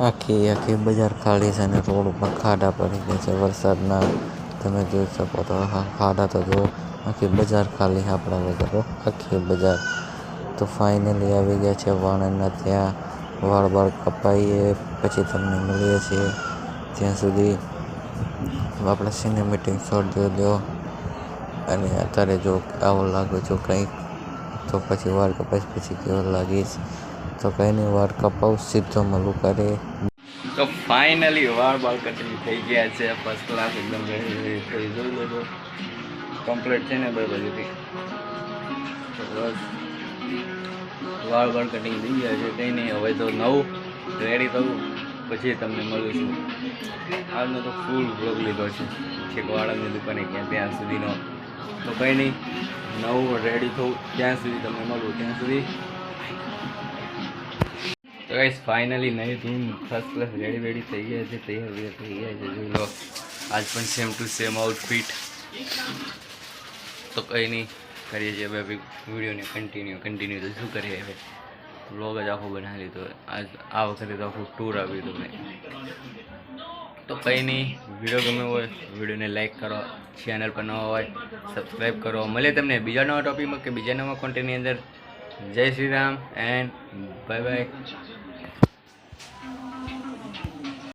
આખી આખી બજાર ખાલી છે અને રોડ ઉપર ખાડા પડી ગયા છે વરસાદના. તમે જોઈ શકો તો ખાડા તો જો આખી બજાર ખાલી આપણા વગર આખી બજાર. તો ફાઇનલી આવી ગયા છે વાણંદના ત્યાં. વાળ બાળ કપાઈએ, પછી તમને મળીએ છીએ. ત્યાં સુધી આપણે સિનેમેટિક શોટ જોઈ દો અને અત્યારે જો આવો લાગો છો કંઈક, તો પછી વાળ કપાઈશ પછી કેવો લાગીશ. તો કંઈ નહીં વાળ કપાવું, સીધો મળું કરે. તો ફાઇનલી વાળ બાળ કટિંગ થઈ ગયા છે. ફર્સ્ટ ક્લાસ એકદમ રેડી થઈ જોઈ લેજો. કમ્પ્લીટ છે ને બે બધી વાળ બાળ કટિંગ થઈ ગયા છે. કંઈ નહીં હવે તો નવું રેડી થવું. પછી તમને મળું છું આજનો તો ફૂલ બ્લોગ લીધો છે. છેક વાળાની દુકાને ક્યાં ત્યાં સુધીનો. તો કંઈ નહીં નવું રેડી થવું. ત્યાં સુધી તમને મળું. ત્યાં સુધી તો ગાઈસ ફાઇનલી નહીં ધૂન ફર્સ્ટ ક્લાસ રેડી વેડી થઈ ગયા છે તૈયાર વૈયાર થઈ ગયા છે જોઈ લો આજ પણ સેમ ટુ સેમ આઉટફિટ તો કંઈ નહીં કરીએ છીએ હવે વિડીયોને કન્ટિન્યુ કન્ટિન્યુ તો શું કરીએ હવે વ્લોગ જ આખો બનાવી લીધો આજ આ વખતે તો આખું ટૂર આવ્યું હતું મેં તો કંઈ નહીં વીડિયો ગમે હોય વિડીયોને લાઈક કરો ચેનલ પર નવા હોય સબસ્ક્રાઈબ કરો મળે તમને બીજા નવા ટોપિકમાં કે બીજા નવા કોન્ટેન્ટની અંદર જય Shri Ram and bye bye